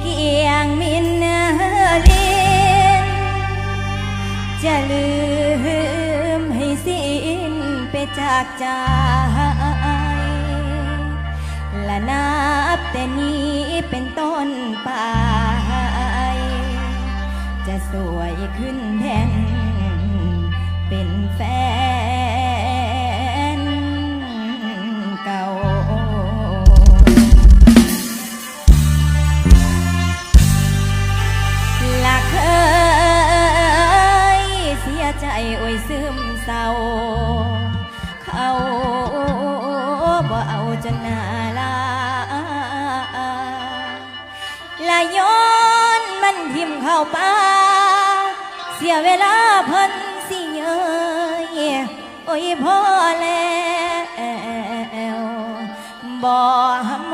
เกียงมินเนเลียนจะลืมให้สิ้นไปจากใจและนับแต่นี้เป็นต้นไป จะสวยขึ้นแทนเป็นแฟน ย้อนมันทิมเข้าป่าเสียเวลาเพิ่นสิเยยโอ้ยพ่อแล้วบ่หำ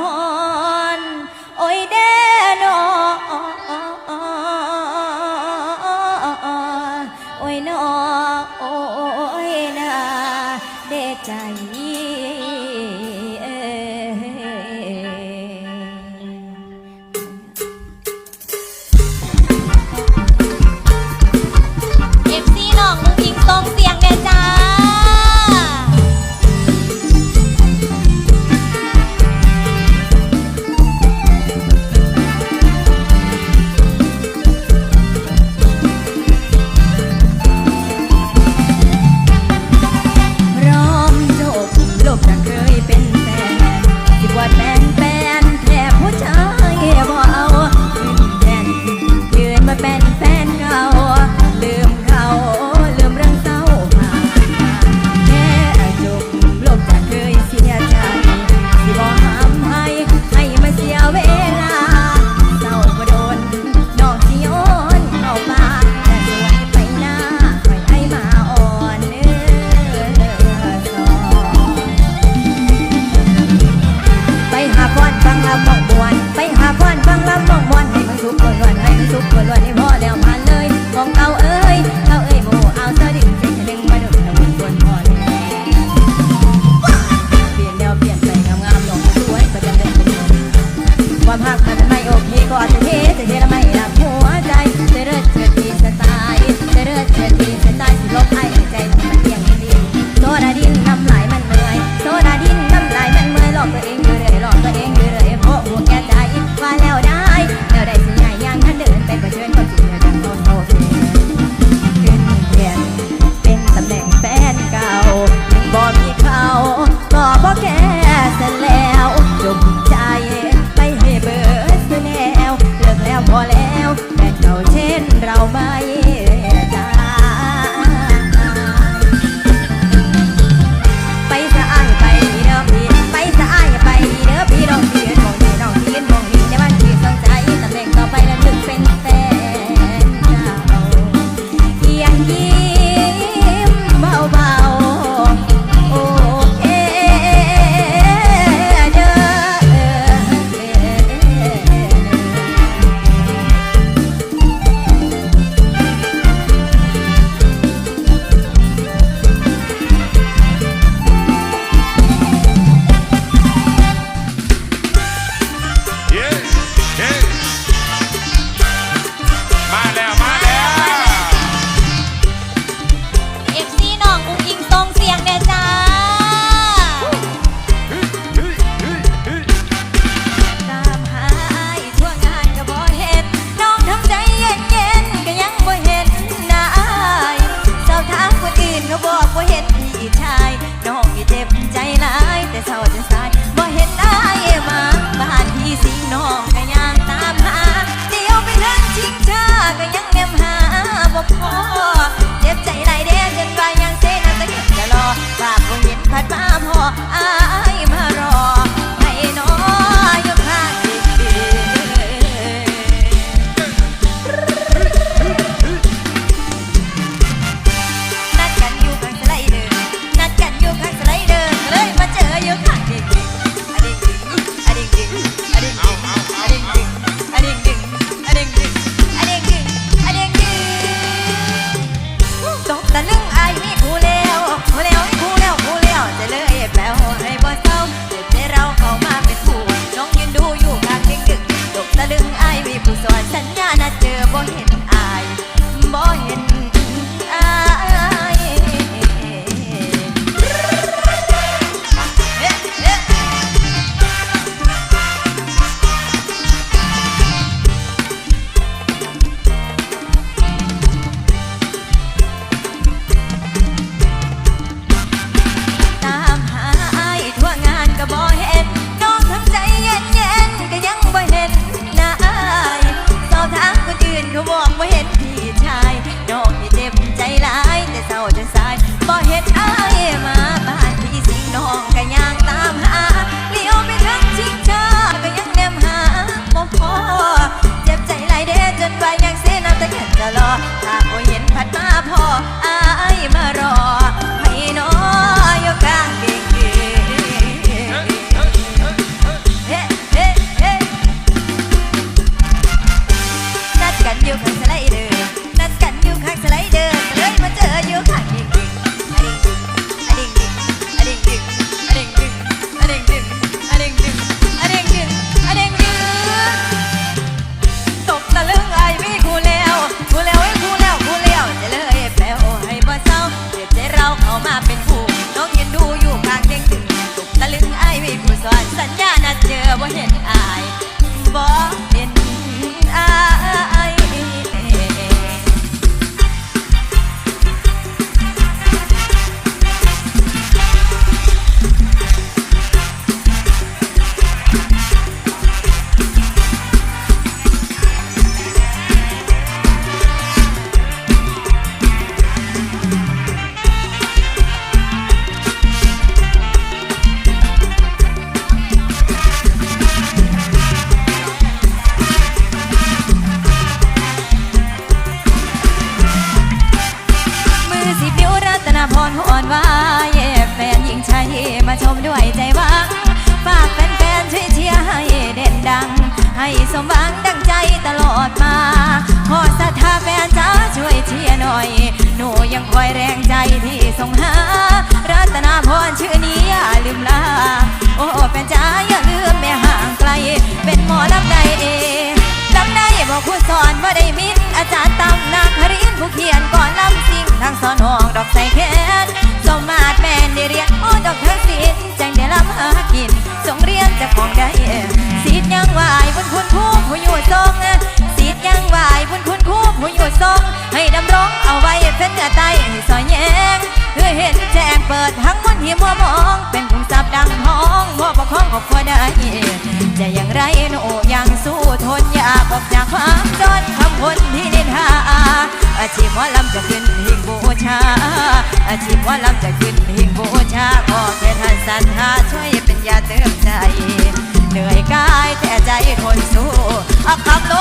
ส่งหา รัตนาพรชื่อนี้อย่าลืมลา โอ้แฟนจ้าอย่าลืมแม่ห่างไกล เป็นหมอลำใดเองลำใดบอกคุณสอนว่าได้มินอาจารย์ตำนากครินผู้เขียนก่อนลำสิ่งทางสอนห้องดอกใส่แขนสมมาตแม่ได้เรียนโอ้ดอกเธอสินแจงได้ลำหากินส่งเรียนจะของได้สิทธิ์ยังไหวบนคุณผู้ผู้อยู่ทรงสิทธิ์ยังไหวบนคุณผู้ผู้อยู่ทรงให้ดำรงเอาไว้เป็นเนื้อไต้ซอยแยง ห็นแจ้งเปิดทั้งมนหิมัวมอง เป็นคุมทรับดังห้องมัวประคองครอบครัได้จะอย่างไรหนูยังสู้ทนอยากออกจากความจนคำคนที่นินทาอาชีพหมอลำจะขึ้นหิงบูชา อาชีพหมอลำจะขึ้นหิงบูชาขอแค่ท่านสันหาช่วยเป็นยาเติมใจ เหนื่อยกายแต่ใจทนสู้อาคำโล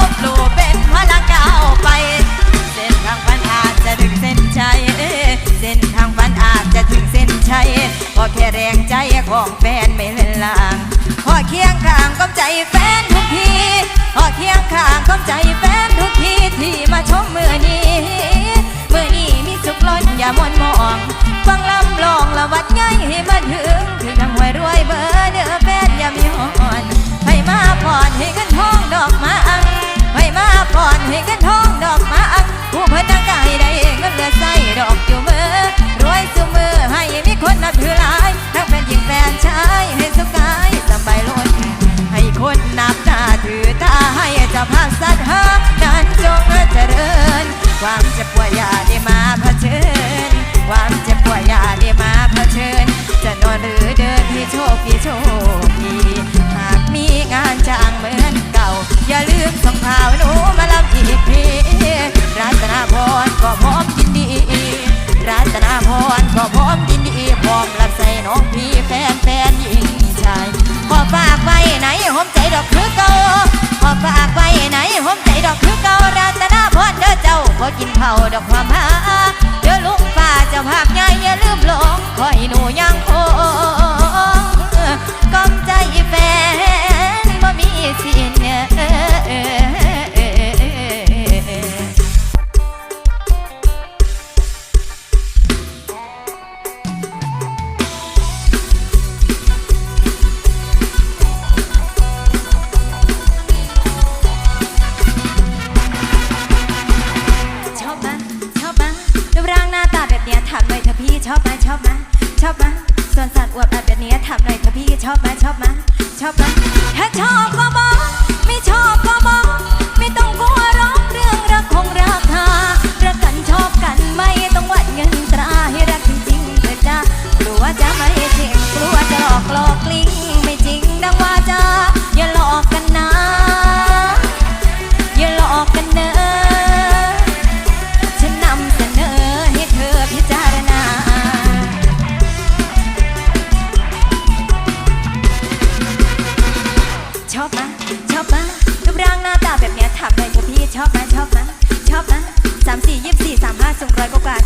ดอกคือเก่าออกปากไปไหนหอมใจดอกคือเก่าราตนาพรเด้อเจ้าพอกินเผาดอกความหาเดี๋ยวลุงป้าจะพากใหญ่อย่าลืมหลงคอยหนูยังคงกองใจแฟนบ่มีสิ้น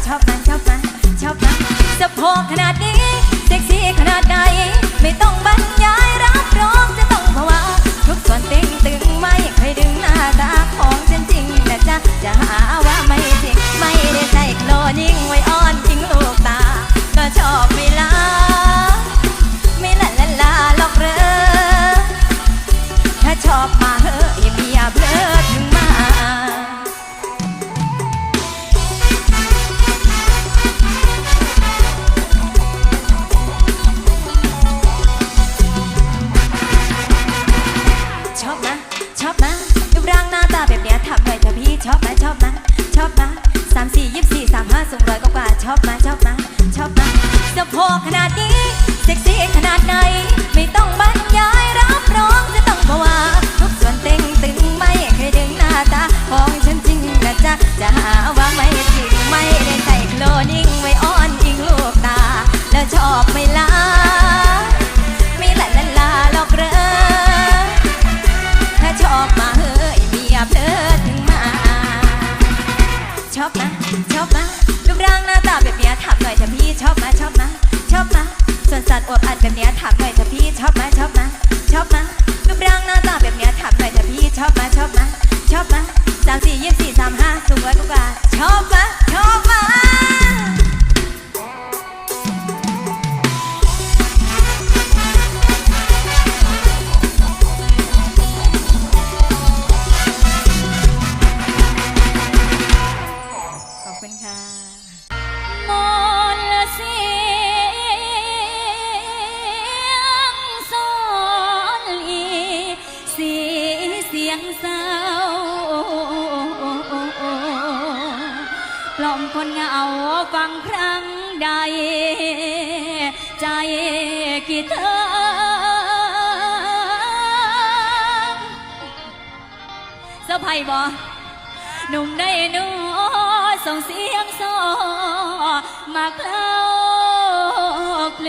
tough ชอบมาดูร่างหน้าตาแบบเนี้ยถาหน่อยเถอะพี่ชอบมาชอบมาชอบมาสามสี่ยี่สี่สามห้าสูงร้อยกว่าชอบมาชอบมาชอบมาจะพกขนาดนี้เซ็กซี่ขนาดไหน ไม่ต้องบรรยายรับรองจะต้องบวาทุกส่วนเต็งตึงไม่เคยดึงหน้าตาของฉันจริงนะจ๊ะจะหาว่าไม่จริงไม่ได้ใส่โคลนิ่งไว้อ้อนอิงลูกตา แล้วชอบไม่ละ ชอบมารูปร่างหน้าตาแบบเนี้ยถามหน่อยเถอะพี่ชอบมาชอบมาชอบมาส่วนสัตว์อวบอัดแบบเนี้ยถามหน่อยเถอะพี่ชอบมา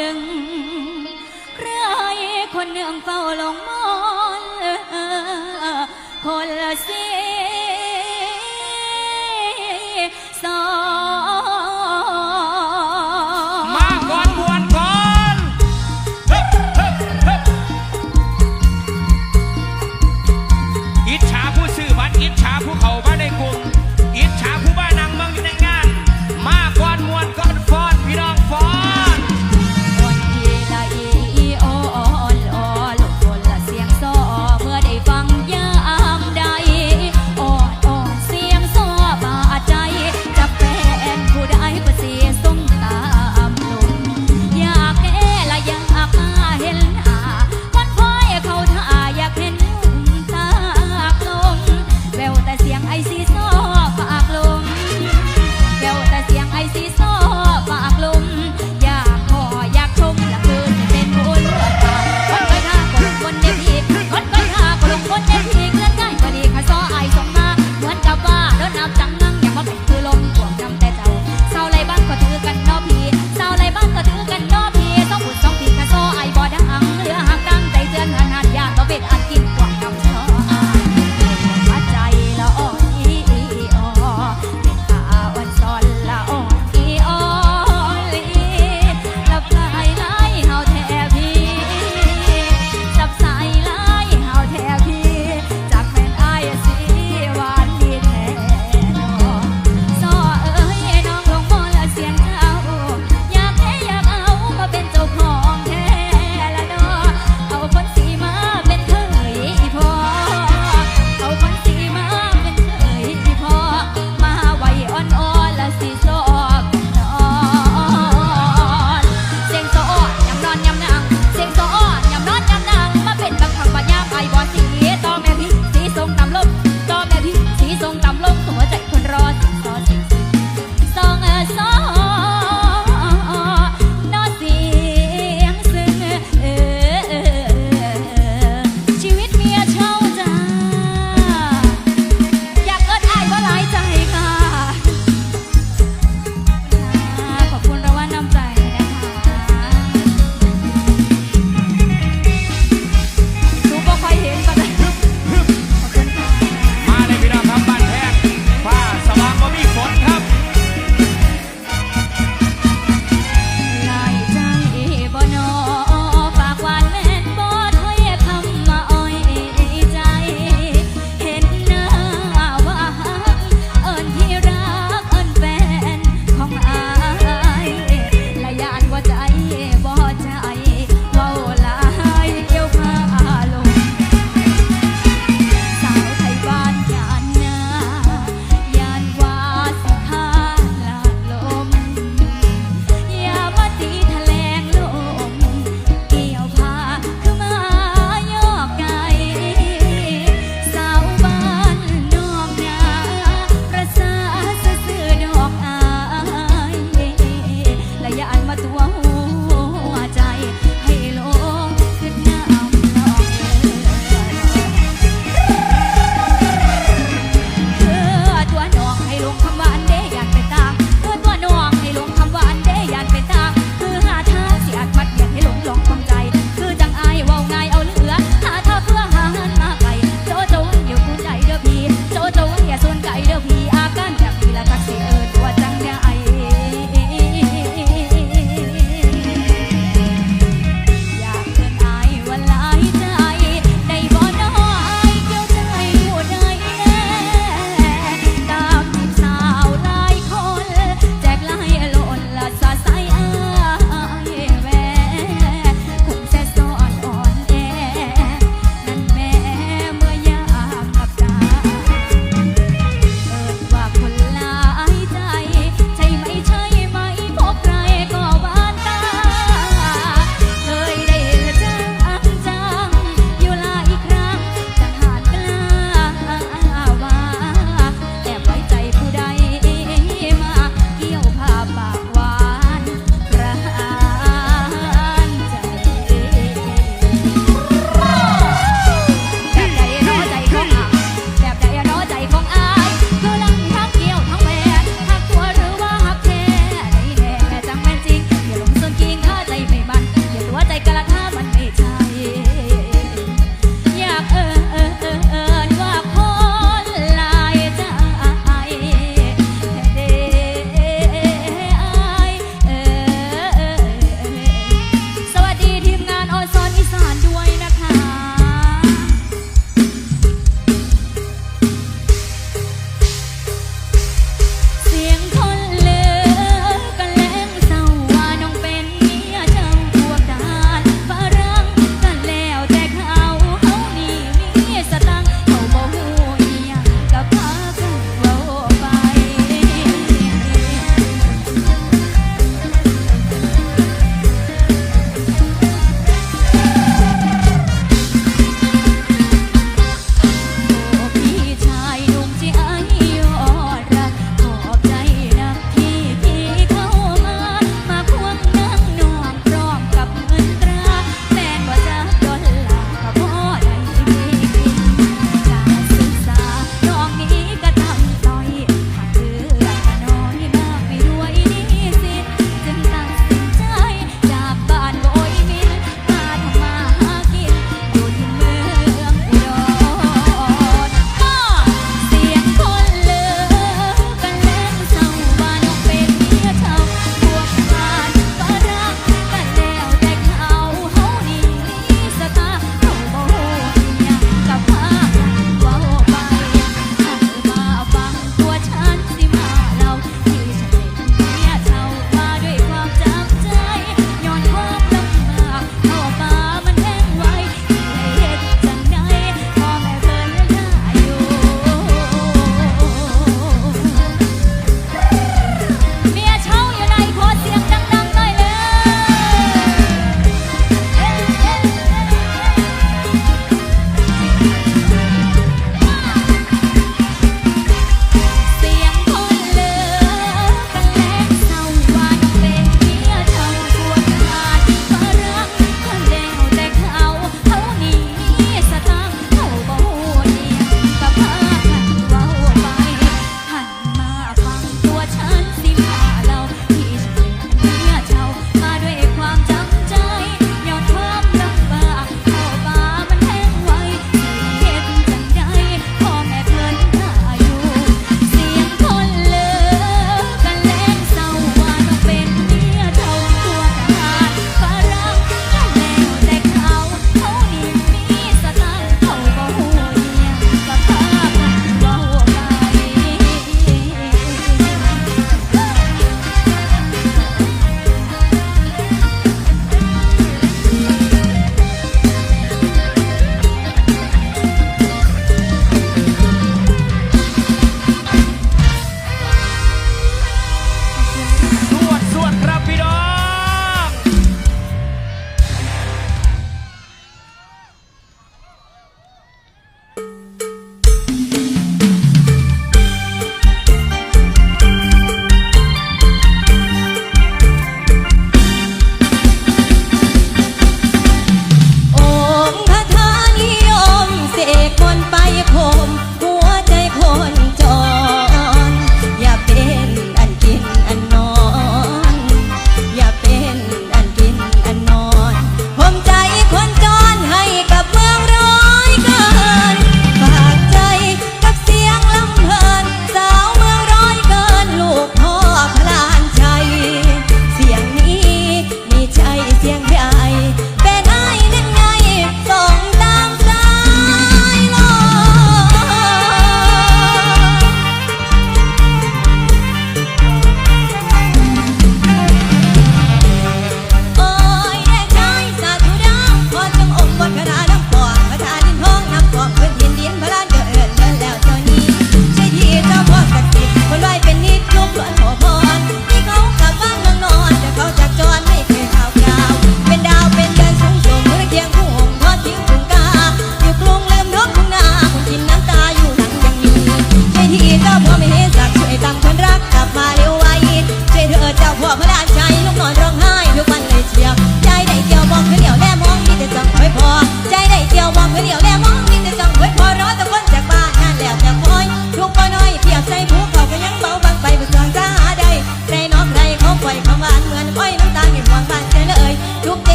คลึงใครคนหนึ่งเฝ้าลงมอ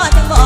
vai, quem?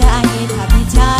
ใจทำให้ฉัน